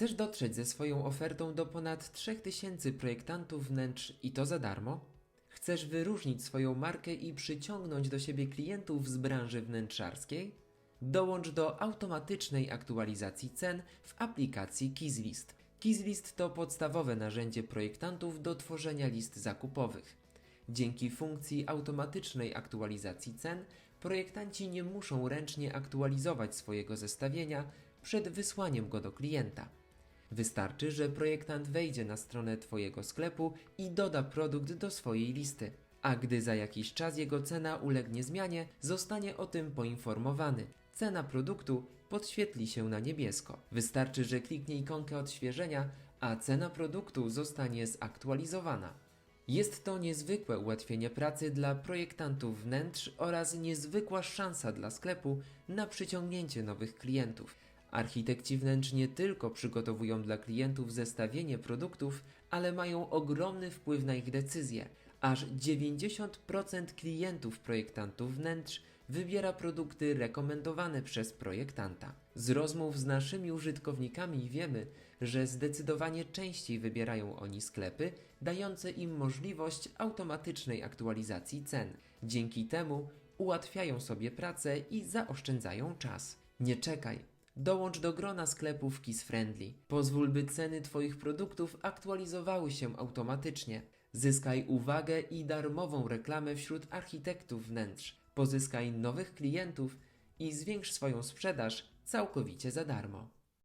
Chcesz dotrzeć ze swoją ofertą do ponad 3000 projektantów wnętrz i to za darmo? Chcesz wyróżnić swoją markę i przyciągnąć do siebie klientów z branży wnętrzarskiej? Dołącz do automatycznej aktualizacji cen w aplikacji Kizlist. Kizlist to podstawowe narzędzie projektantów do tworzenia list zakupowych. Dzięki funkcji automatycznej aktualizacji cen, projektanci nie muszą ręcznie aktualizować swojego zestawienia przed wysłaniem go do klienta. Wystarczy, że projektant wejdzie na stronę Twojego sklepu i doda produkt do swojej listy. A gdy za jakiś czas jego cena ulegnie zmianie, zostanie o tym poinformowany. Cena produktu podświetli się na niebiesko. Wystarczy, że kliknie ikonkę odświeżenia, a cena produktu zostanie zaktualizowana. Jest to niezwykłe ułatwienie pracy dla projektantów wnętrz oraz niezwykła szansa dla sklepu na przyciągnięcie nowych klientów. Architekci wnętrz nie tylko przygotowują dla klientów zestawienie produktów, ale mają ogromny wpływ na ich decyzje. Aż 90% klientów projektantów wnętrz wybiera produkty rekomendowane przez projektanta. Z rozmów z naszymi użytkownikami wiemy, że zdecydowanie częściej wybierają oni sklepy dające im możliwość automatycznej aktualizacji cen. Dzięki temu ułatwiają sobie pracę i zaoszczędzają czas. Nie czekaj. Dołącz do grona sklepów Kiss Friendly. Pozwól, by ceny Twoich produktów aktualizowały się automatycznie. Zyskaj uwagę i darmową reklamę wśród architektów wnętrz. Pozyskaj nowych klientów i zwiększ swoją sprzedaż całkowicie za darmo.